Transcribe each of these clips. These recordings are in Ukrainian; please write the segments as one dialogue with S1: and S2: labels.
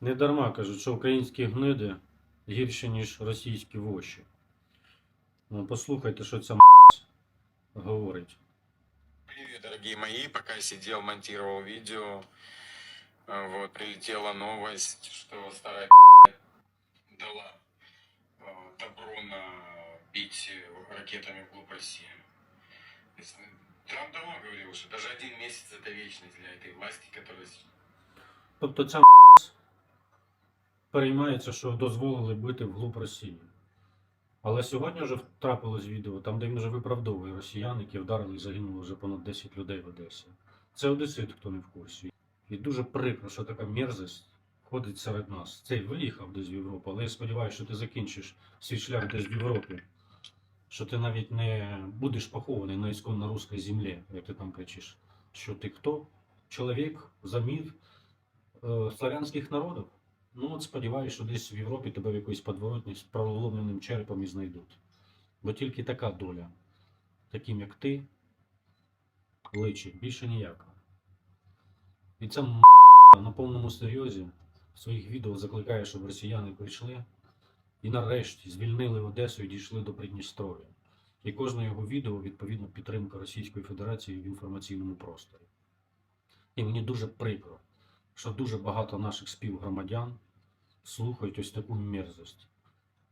S1: Не дарма кажуть, що українські гниди гірші, ніж російські воші. Ну, послухайте, що ця м*** говорить.
S2: Привет, дорогие мои. Пока сидел, монтировал видео, э, вот, прилетела новость, что старая дала э, добро на бить э, ракетами вглубь России. То есть, э, Трамп давно говорил, что даже один месяц это вечность для этой власти, которая с-
S1: Тобто ця м*** переймається, що дозволили бити вглуб Росії. Але сьогодні вже трапилось відео, там, де він вже виправдовує росіян, які вдарили і загинуло вже понад 10 людей в Одесі. Це одесит, хто не в курсі. І дуже прикро, що така мерзость ходить серед нас. Цей виїхав десь в Європу, але я сподіваюся, що ти закінчиш свій шлях десь в Європі. Що ти навіть не будеш похований на ісконно русській землі, як ти там кричиш. Що ти хто? Чоловік, замір е, славянських народів? Ну, от сподіваюся, що десь в Європі тебе в якоїсь подворотні з проломленим черепом і знайдуть. Бо тільки така доля, таким як ти, личить, більше ніяка. І м*** на повному серйозі в своїх відео закликає, щоб росіяни прийшли і нарешті звільнили Одесу і дійшли до Придністров'я. І кожне його відео відповідно підтримка Російської Федерації в інформаційному просторі. І мені дуже прикро, що дуже багато наших співгромадян слухають ось таку мерзость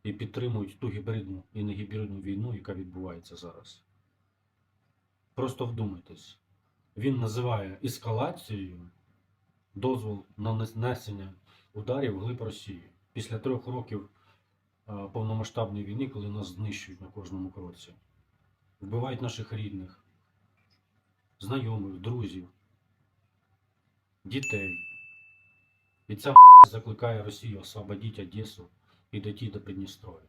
S1: і підтримують ту гібридну і негібридну війну, яка відбувається зараз. Просто вдумайтесь. Він називає ескалацією дозвол на нанесення ударів глиб Росії після трьох років повномасштабної війни, коли нас знищують на кожному кроці. Вбивають наших рідних, знайомих, друзів, дітей. І ця закликає Росію освободити Одесу і дійти до Придністров'я.